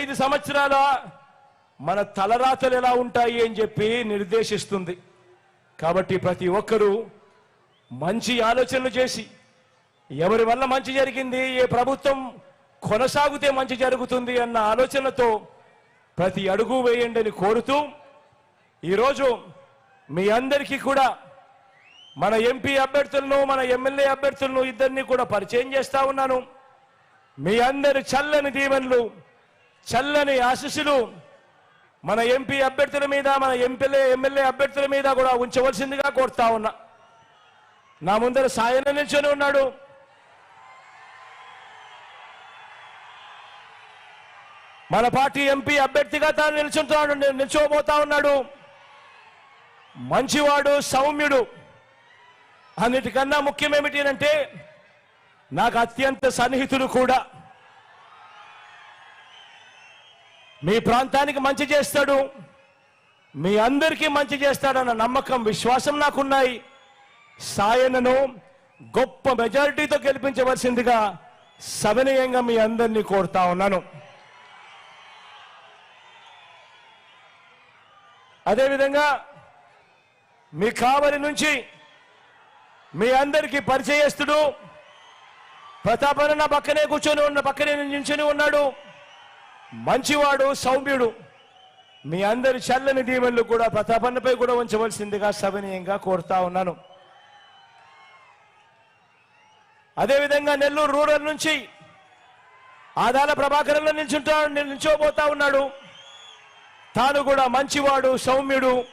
ఐదు సంవత్సరాల మన తలరాతలు ఎలా ఉంటాయి అని చెప్పి నిర్దేశిస్తుంది. కాబట్టి ప్రతి ఒక్కరూ మంచి ఆలోచనలు చేసి ఎవరి వల్ల మంచి జరిగింది ఏ ప్రభుత్వం కొనసాగితే మంచి జరుగుతుంది అన్న ఆలోచనతో ప్రతి అడుగు వేయండి అని కోరుతూ ఈరోజు మీ అందరికీ కూడా మన ఎంపీ అభ్యర్థులను మన ఎమ్మెల్యే అభ్యర్థులను ఇద్దరిని కూడా పరిచయం చేస్తా ఉన్నాను. మీ అందరి చల్లని దీవెనలు చల్లని ఆశీస్సులు మన ఎంపీ అభ్యర్థుల మీద మన ఎంపీలే ఎమ్మెల్యే అభ్యర్థుల మీద కూడా ఉంచవలసిందిగా కోరుతా ఉన్నా. నా ముందర సాయన నిల్చొని ఉన్నాడు. మన పార్టీ ఎంపీ అభ్యర్థిగా తాను నిల్చుంటున్నాడు నిల్చోబోతా ఉన్నాడు. మంచివాడు సౌమ్యుడు. అన్నిటికన్నా ముఖ్యమేమిటి అంటే నాకు అత్యంత సన్నిహితుడు కూడా. మీ ప్రాంతానికి మంచి చేస్తాడు. మీ అందరికీ మంచి చేస్తాడన్న నమ్మకం విశ్వాసం నాకున్నాయి. సాయనను గొప్ప మెజారిటీతో గెలిపించవలసిందిగా సవినయంగా మీ అందరినీ కోరుతా ఉన్నాను. అదేవిధంగా మీ కావలి నుంచి మీ అందరికీ పరిచయస్తుడు ప్రతాపన నా పక్కనే కూర్చొని ఉన్న పక్కనే నించుని ఉన్నాడు. మంచివాడు సౌమ్యుడు. మీ అందరి చల్లని దీవెనలు కూడా ప్రతాపన్నపై కూడా ఉంచవలసిందిగా సవనీయంగా కోరుతా ఉన్నాను. అదేవిధంగా నెల్లూరు రూరల్ నుంచి ఆదాల ప్రభాకరంలో నిల్చుంటా నిల్చోబోతా ఉన్నాడు. తాను కూడా మంచివాడు సౌమ్యుడు.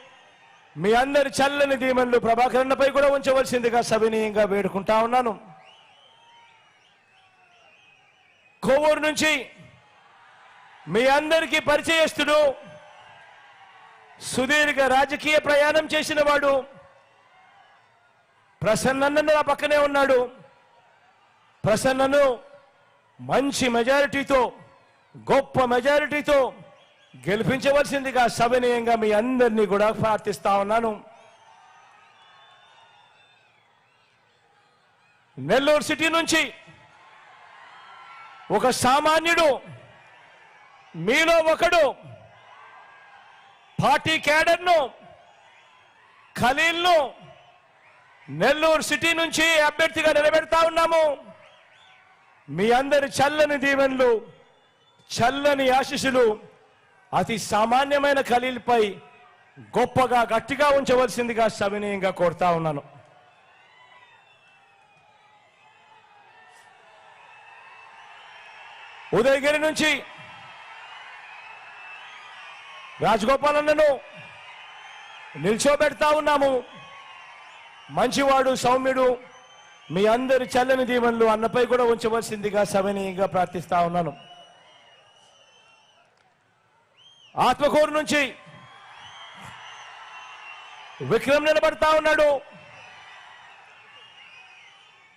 మీ అందరి చల్లని దీవెనలు ప్రభాకరన్నపై కూడా ఉంచవలసిందిగా సవినీయంగా వేడుకుంటా ఉన్నాను. కోవూరు నుంచి మీ అందరికీ పరిచయస్తుడు సుదీర్ఘ రాజకీయ ప్రయాణం చేసిన వాడు ప్రసన్నన్న నా పక్కనే ఉన్నాడు. ప్రసన్నను మంచి మెజారిటీతో గొప్ప మెజారిటీతో గెలిపించవలసిందిగా సవినయంగా మీ అందరినీ కూడా ప్రార్థిస్తా ఉన్నాను. నెల్లూరు సిటీ నుంచి ఒక సామాన్యుడు మీలో ఒకడు పార్టీ క్యాడర్ను ఖలీల్ను నెల్లూరు సిటీ నుంచి అభ్యర్థిగా నిలబెడతా ఉన్నాము. మీ అందరి చల్లని దీవెనలు చల్లని ఆశీస్సులు అతి సామాన్యమైన ఖలీల్పై గొప్పగా గట్టిగా ఉంచవలసిందిగా సవినీయంగా కోరుతా ఉన్నాను. ఉదయగిరి నుంచి రాజగోపాలన్నను నిల్చోబెడతా ఉన్నాము. మంచివాడు సౌమ్యుడు మీ అందరి చల్లని దీవెనలు అన్నపై కూడా ఉంచవలసిందిగా సవనీయంగా ప్రార్థిస్తా ఉన్నాను. ఆత్మకూరు నుంచి విక్రమ్ నిలబడతా ఉన్నాడు.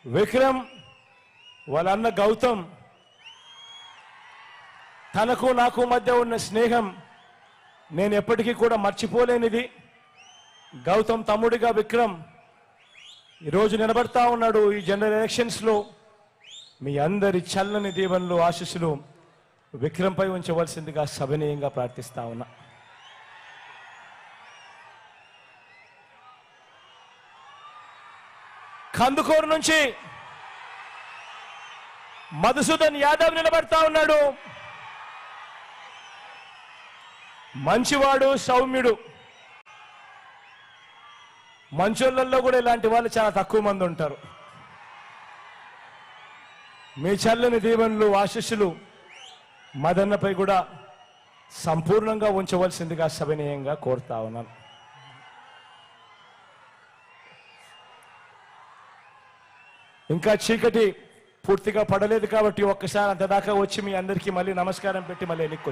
విక్రమ్ వాళ్ళ అన్న గౌతమ్ తనకు నాకు మధ్య ఉన్న స్నేహం నేను ఎప్పటికీ కూడా మర్చిపోలేనిది. గౌతమ్ తమ్ముడిగా విక్రమ్ ఈరోజు నిలబడతా ఉన్నాడు ఈ జనరల్ ఎలక్షన్స్లో. మీ అందరి చల్లని దీవెనలు ఆశీస్సులు విక్రమ్పై ఉంచవలసిందిగా సభనీయంగా ప్రార్థిస్తా ఉన్నా. కందుకూరు నుంచి మధుసూదన్ యాదవ్ నిలబడతా ఉన్నాడు. మంచివాడు సౌమ్యుడు. మంచోళ్ళల్లో కూడా ఇలాంటి వాళ్ళు చాలా తక్కువ మంది ఉంటారు. మీ చల్లని దీవెనలు ఆశీస్సులు మదన్నపై కూడా సంపూర్ణంగా ఉంచవలసిందిగా సవినీయంగా కోరుతా ఉన్నాను. ఇంకా చీకటి పూర్తిగా పడలేదు కాబట్టి ఒక్కసారి అంత దాకా వచ్చి మీ అందరికీ మళ్ళీ నమస్కారం పెట్టి మళ్ళీ వెనక్కి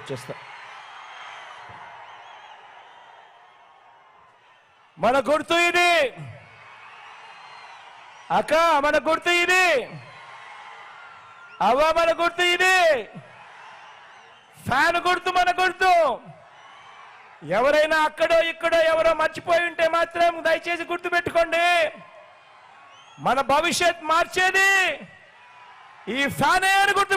మన గుర్తు ఇది. అక్క మన గుర్తు ఇది. అవ్వ మన గుర్తు ఇది. ఫ్యాన్ గుర్తు మన గుర్తు. ఎవరైనా అక్కడో ఇక్కడో ఎవరో మర్చిపోయి ఉంటే మాత్రం దయచేసి గుర్తు పెట్టుకోండి. మన భవిష్యత్ మార్చేది. ఈ ఫ్యానే అని గుర్తు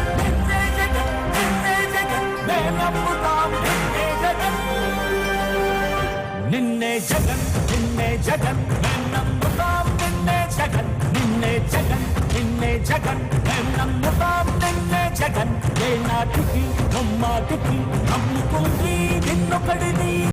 నిన్నే జగన్ నిన్నే జగన్ నమ్ముతాం నిన్నే జగన్ నిన్నే జగన్ నిన్నే జగన్ నమ్ముతాం నిన్నే జగన్ ఏ నాటికి నమ్మాటికి నమ్ముకుంది నిన్నొకడిని